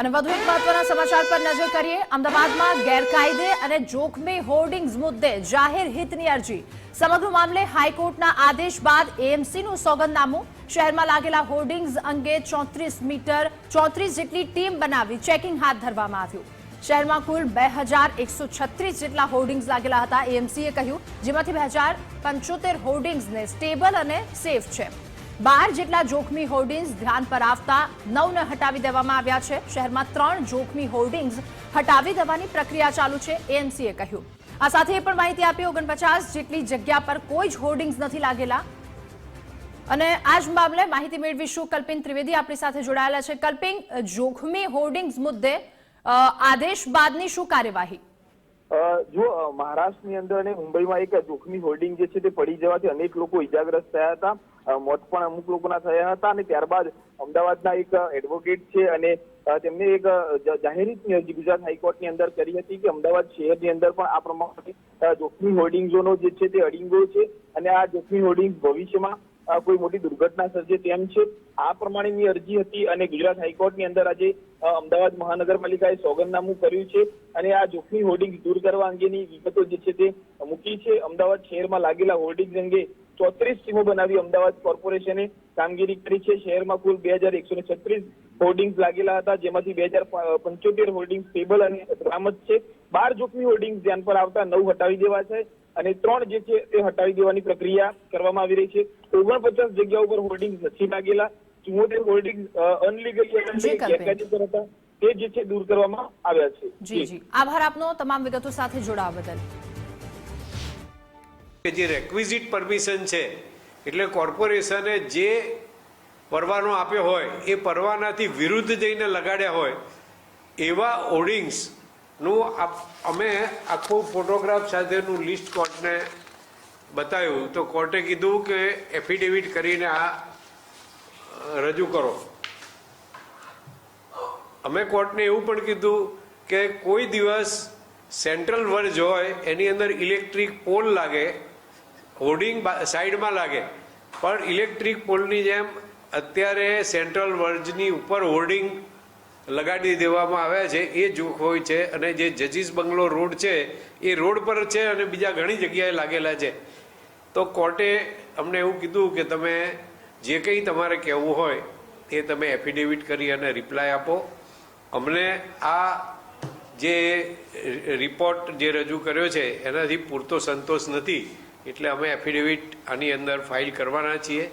અને વધુ એક મહત્વના સમાચાર પર નજર કરીએ. અમદાવાદમાં ગેરકાયદે અને જોખમી હોર્ડિંગ્સ મુદ્દે જાહેર હિતની અરજી. સમગ્ર મામલે હાઈકોર્ટના આદેશ બાદ એએમસીનું સોગંદનામું. શહેરમાં લાગેલા હોર્ડિંગ્સ અંગે ચોત્રીસ મીટર, ચોત્રીસ જેટલી ટીમ બનાવી ચેકિંગ હાથ ધરવામાં આવ્યું. શહેરમાં કુલ બે હજાર એકસો છત્રીસ જેટલા હોર્ડિંગ્સ લાગેલા હતા, એએમસીએ કહ્યું. જેમાંથી બે હજાર પંચોતેર હોર્ડિંગ્સને સ્ટેબલ અને સેફ છે. બાર જેટલા જોખમી હોર્ડિંગ્સ ધ્યાન પર આવતા નવને હટાવી દેવામાં આવ્યા છે. શહેરમાં ત્રણ જોખમી હોર્ડિંગ્સ હટાવી દેવાની પ્રક્રિયા ચાલુ છે, એએમસીએ કહ્યું. આ સાથે એ પણ માહિતી આપી ઓગણપચાસ જેટલી જગ્યા પર કોઈ જ હોર્ડિંગ્સ નથી લાગેલા. અને આ જ મામલે માહિતી મેળવીશું કલ્પિન ત્રિવેદી આપણી સાથે જોડાયેલા છે. કલ્પિન, જોખમી હોર્ડિંગ્સ મુદ્દે આદેશ બાદની શું કાર્યવાહી? જો મહારાષ્ટ્રની અંદર અને મુંબઈમાં એક જોખમી હોર્ડિંગ જે છે તે પડી જવાથી અનેક લોકો ઇજાગ્રસ્ત થયા હતા. મોત પણ અમુક લોકોના થયા હતા અને ત્યારબાદ અમદાવાદના એક એડવોકેટ છે અને તેમને એક જાહેર અરજી ગુજરાત હાઈકોર્ટની અંદર કરી હતી કે અમદાવાદ શહેરની અંદર પણ આ પ્રમાણે જોખમી હોર્ડિંગ્સોનો જે છે તે અડીંગો છે અને આ જોખમી હોર્ડિંગ્સ ભવિષ્યમાં કોઈ મોટી દુર્ઘટના સર્જે તેમ છે. આ પ્રમાણેની અરજી હતી અને ગુજરાત હાઈકોર્ટની અંદર આજે અમદાવાદ મહાનગરપાલિકાએ સોગંદનામું કર્યું છે અને આ જોખમી હોર્ડિંગ દૂર કરવા અંગેની વિગતો જે છે તે મૂકી છે. અમદાવાદ શહેરમાં લાગેલા હોર્ડિંગ અંગે ચોત્રીસ ટીમો બનાવી અમદાવાદ કોર્પોરેશને કામગીરી કરી છે. શહેરમાં કુલ બે હજાર એકસો છત્રીસ હોર્ડિંગ્સ લાગેલા હતા, જેમાંથી બે હજાર પંચોતેર હોર્ડિંગ્સ સ્ટેબલ અને સલામત છે. બાર જોખમી હોર્ડિંગ્સ ધ્યાન પર આવતા નવ હટાવી દેવા છે અને ત્રણ જે છે તે હટાવી દેવાની પ્રક્રિયા કરવામાં આવી રહી છે. ઓગણપચાસ જગ્યા ઉપર હોર્ડિંગ નથી લાગેલા. ચુમ્મોતેર હોર્ડિંગ અનલીગલી ગેરકાયદેસર હતા તે જે છે દૂર કરવામાં આવ્યા છે. જી જી. આભાર આપનો તમામ વિગતો સાથે જોડાવા બદલ. કે જે રેક્વિઝિટ પરમિશન છે એટલે કોર્પોરેશને જે પરવાનો આપ્યો હોય એ પરવાનાથી વિરુદ્ધ જઈને લગાડ્યા હોય એવા હોર્ડિંગ્સનું આપ- અમે આખું ફોટોગ્રાફ સાથેનું લિસ્ટ કોર્ટને બતાવ્યું. તો કોર્ટે કીધું કે એફિડેવિટ કરીને આ રજૂ કરો. અમે કોર્ટને એવું પણ કીધું કે કોઈ દિવસ સેન્ટ્રલ વર્જ હોય, એની અંદર ઇલેક્ટ્રિક પોલ લાગે હોર્ડિંગ સાઈડમાં લાગે. પણ ઇલેક્ટ્રિક પોલની જેમ અત્યારે સેન્ટ્રલ વર્જની ઉપર હોર્ડિંગ લગાડી દેવામાં આવ્યા છે, એ જોખ હોય છે અને જે જજીસ બંગલો રોડ છે, એ રોડ પર છે અને બીજા ઘણી જગ્યાએ લાગેલા છે. તો કોર્ટે અમને એવું કીધું કે તમે જે કંઈ તમારે કહેવું હોય, એ તમે એફિડેવિટ કરી અને રિપ્લાય આપો. અમને આ જે રિપોર્ટ જે રજૂ કર્યો છે, એનાથી પૂરતો સંતોષ નથી, એટલે અમે એફિડેવિટ આની અંદર ફાઇલ કરવાના છીએ.